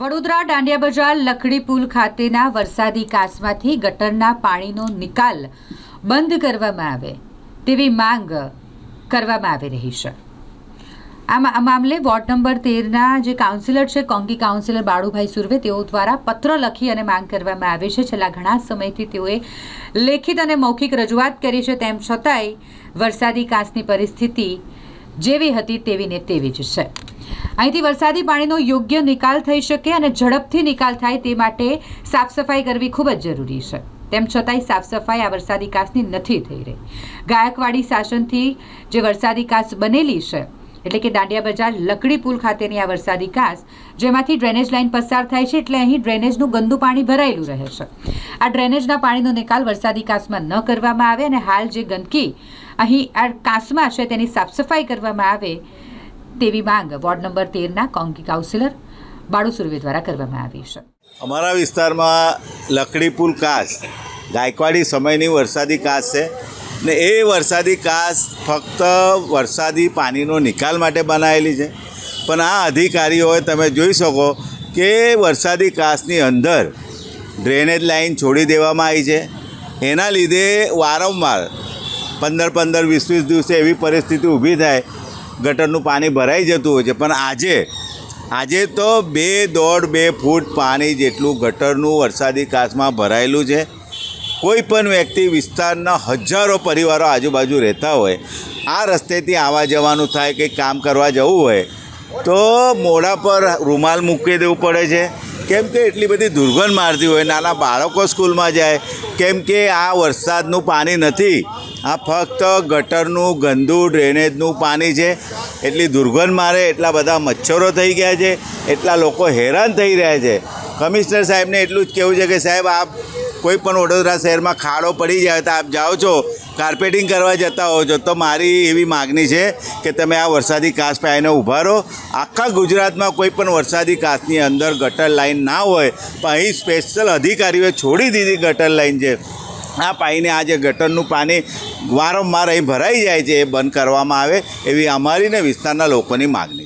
વડોદરા દાંડિયા બજાર લખડી પુલ ખાતેના વરસાદી કાચમાંથી ગટરના પાણીનો નિકાલ બંધ કરવામાં આવે તેવી માંગ કરવામાં આવી રહી છે. આ મામલે વોર્ડ નંબર તેરના જે કાઉન્સિલર છે, કોંગી કાઉન્સિલર બાળુભાઈ સુરવે, તેઓ દ્વારા પત્ર લખી અને માંગ કરવામાં આવી છે. છેલ્લા ઘણા સમયથી તેઓએ લેખિત અને મૌખિક રજૂઆત કરી છે. તેમ છતાંય વરસાદી કાચની પરિસ્થિતિ જેવી હતી તેવી ને તેવી જ છે. અહીંથી વરસાદી પાણીનો યોગ્ય નિકાલ થઈ શકે અને ઝડપથી નિકાલ થાય તે માટે સાફ સફાઈ કરવી ખૂબ જ જરૂરી છે. તેમ છતાંય સાફ સફાઈ આ વરસાદી કાસની નથી થઈ રહી. ગાયકવાડી શાસનથી જે વરસાદી કાસ બનેલી છે, એટલે કે દાંડિયા બજાર લકડી પુલ ખાતેની આ વરસાદી કાસ જેમાંથી ડ્રેનેજ લાઇન પસાર થાય છે એટલે અહીં ડ્રેનેજનું ગંદુ પાણી ભરાયેલું રહે છે. આ ડ્રેનેજના પાણીનો નિકાલ વરસાદી કાસમાં ન કરવામાં આવે અને હાલ જે ગંદકી અહીં આ કાસમાં છે તેની સાફ સફાઈ કરવામાં આવે તેવી માંગ વોર્ડ નંબર તેરના કોંગી કાઉન્સિલર બાળુ સુરવે દ્વારા કરવામાં આવી છે. અમારા વિસ્તારમાં લકડી પુલ કાચ, ગાયકવાડી સમયની વરસાદી કાચ છે ને એ વરસાદી કાચ ફક્ત વરસાદી પાણીનો નિકાલ માટે બનાવેલી છે. પણ આ અધિકારીઓએ તમે જોઈ શકો કે વરસાદી કાચની અંદર ડ્રેનેજ લાઈન છોડી દેવામાં આવી છે. એના લીધે વારંવાર પંદર પંદર વીસ વીસ દિવસે એવી પરિસ્થિતિ ઊભી થાય ગટરનું પાણી ભરાઈ જતું હોય છે. પણ આજે આજે તો બે દોઢ બે ફૂટ પાણી જેટલું ગટરનું વરસાદી કાચમાં ભરાયેલું છે. કોઈ પણ વ્યક્તિ વિસ્તારના હજારો પરિવારો આજુબાજુ રહેતા હોય, આ રસ્તેથી આવવા જવાનું થાય કે કામ કરવા જવું હોય, તો મોઢા પર રૂમાલ મૂકી દેવું પડે છે. કેમ કે એટલી બધી દુર્ગંધ મારતી હોય, નાના બાળકો સ્કૂલમાં જાય, કેમ કે આ વરસાદનું પાણી નથી. આ ફક્ત ગટરનું, ગંદુ ડ્રેનેજનું પાણી છે. એટલી દુર્ગંધ મારે, એટલા બધા મચ્છરો થઈ ગયા છે, એટલા લોકો હેરાન થઈ રહ્યા છે. કમિશનર સાહેબને એટલું જ કહેવું છે કે સાહેબ, આપ કોઈ પણ વડોદરા શહેરમાં ખાડો પડી જાય તો આપ જાઓ છો, કાર્પેટિંગ કરવા જતા હો છો. તો મારી એવી માગણી છે કે તમે આ વરસાદી કાચ પાઈને ઊભા રહો. આખા ગુજરાતમાં કોઈ પણ વરસાદી કાચની અંદર ગટર લાઈન ના હોય પણ અહીં સ્પેશિયલ અધિકારીઓએ છોડી દીધી ગટર લાઈન છે. આ પાણીને આ જે ગટરનું પાણી વારંવાર અહીં ભરાઈ જાય છે એ બંધ કરવામાં આવે એવી અમારી ને વિસ્તારના લોકોની માગણી